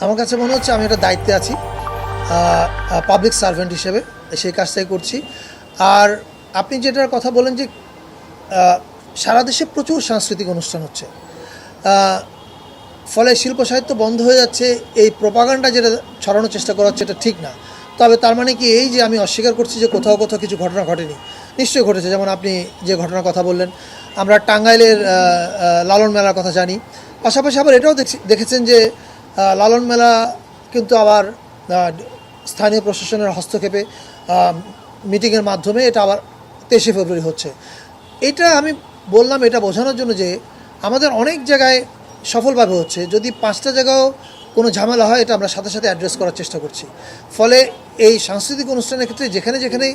আমার কাছে মনে হচ্ছে আমি একটা দায়িত্বে আছি পাবলিক সার্ভেন্ট হিসেবে, সেই কাজটাই করছি। আর আপনি যেটার কথা বলেন যে সারা দেশে প্রচুর সাংস্কৃতিক অনুষ্ঠান হচ্ছে। ফলে শিল্প সাহিত্য বন্ধ হয়ে যাচ্ছে, এই প্রপাগান্ডা যেটা ছড়ানোর চেষ্টা করা হচ্ছে, এটা ঠিক না। তবে তার মানে কি, এই যে আমি অস্বীকার করছি যে কোথাও কোথাও কিছু ঘটনা ঘটেনি, নিশ্চয়ই ঘটেছে। যেমন আপনি যে ঘটনার কথা বললেন, আমরা টাঙ্গাইলের লালন মেলার কথা জানি। পাশাপাশি আবার এটাও দেখছি- দেখেছেন যে লালন মেলা কিন্তু আবার স্থানীয় প্রশাসনের হস্তক্ষেপে মিটিংয়ের মাধ্যমে এটা আবার তেইশে ফেব্রুয়ারি হচ্ছে। এটা আমি বললাম, এটা বোঝানোর জন্য যে আমাদের অনেক জায়গায় সফলভাবে হচ্ছে। যদি পাঁচটা জায়গাও কোনো ঝামেলা হয়, এটা আমরা সাথে সাথে অ্যাড্রেস করার চেষ্টা করছি। ফলে এই সাংস্কৃতিক অনুষ্ঠানের ক্ষেত্রে যেখানে যেখানে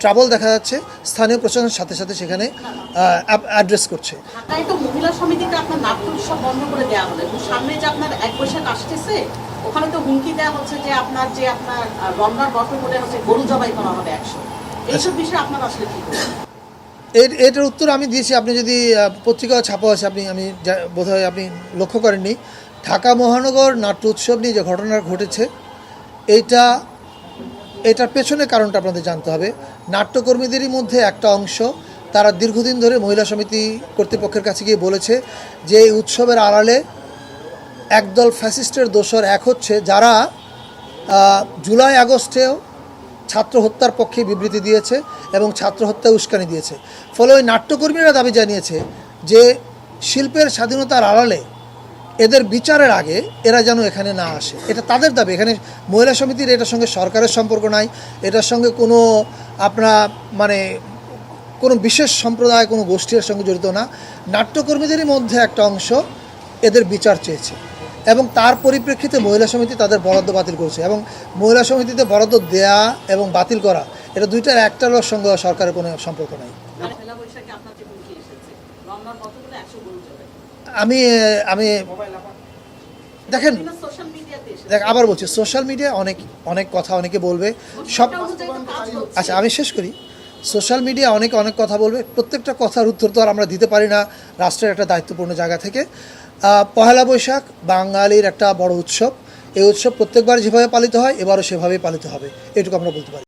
ট্রাবল দেখা যাচ্ছে স্থানীয় প্রশাসনের সাথে সাথে সেখানে অ্যাড্রেস করছে। ঢাকায় তো মহিলা সমিতিতে আপনার নাট্য উৎসব বন্ধ করে দেওয়া হলো এবং সামনে যে আপনার এক বৈশাখ আসতেছে ওখানে তো হুমকি দেওয়া হচ্ছে যে আপনার যে আপনার রমনার বটমূলে হচ্ছে গরু জবাই করা হবে একশো। এইসব বিষয়ে আপনার আসলে কি এর এটার উত্তর আমি দিয়েছি। আপনি যদি আহ, পত্রিকাও ছাপা আছে আপনি আমি যা- বোধহয় আপনি লক্ষ্য করেননি। ঢাকা মহানগর নাট্য উৎসব নিয়ে যে ঘটনা ঘটেছে এইটা এটার পেছনে কারণটা আপনাদের জানতে হবে। নাট্যকর্মীদেরই মধ্যে একটা অংশ, তারা দীর্ঘদিন ধরে মহিলা সমিতি কর্তৃপক্ষের কাছে গিয়ে বলেছে যে এই উৎসবের আড়ালে একদল ফ্যাসিস্টের দোষর এক হচ্ছে যারা জুলাই আগস্টেও ছাত্র হত্যার পক্ষে বিবৃতি দিয়েছে এবং ছাত্র হত্যায় উস্কানি দিয়েছে। ফলে ওই নাট্যকর্মীরা দাবি জানিয়েছে যে শিল্পের স্বাধীনতার আড়ালে এদের বিচারের আগে এরা যেন এখানে না আসে। এটা তাদের দাবি। এখানে মহিলা সমিতির এটার সঙ্গে সরকারের সম্পর্ক নাই। এটার সঙ্গে কোনো আপনার মানে কোনো বিশেষ সম্প্রদায় কোনো গোষ্ঠীর সঙ্গে জড়িত না। নাট্যকর্মীদেরই মধ্যে একটা অংশ এদের বিচার চেয়েছে এবং তার পরিপ্রেক্ষিতে মহিলা সমিতি তাদের বরাদ্দ বাতিল করেছে এবং মহিলা সমিতিতে বরাদ্দ দেয়া এবং বাতিল করা এটা দুইটার একটার সঙ্গে সরকারের কোনো সম্পর্ক নাই। আমি আমি দেখেন দেখ আবার বলছি সোশ্যাল মিডিয়া অনেক অনেক কথা অনেকে বলবে। সব আচ্ছা আমি শেষ করি। সোশ্যাল মিডিয়া অনেকে অনেক কথা বলবে। প্রত্যেকটা কথার উত্তর তো আর আমরা দিতে পারি না রাষ্ট্রের একটা দায়িত্বপূর্ণ জায়গা থেকে। পহেলা বৈশাখ বাঙালির একটা বড় উৎসব। এই উৎসব প্রত্যেকবার যেভাবে পালিত হয় এবারও সেভাবেই পালিত হবে। এটুকু আমরা বলতে পারি।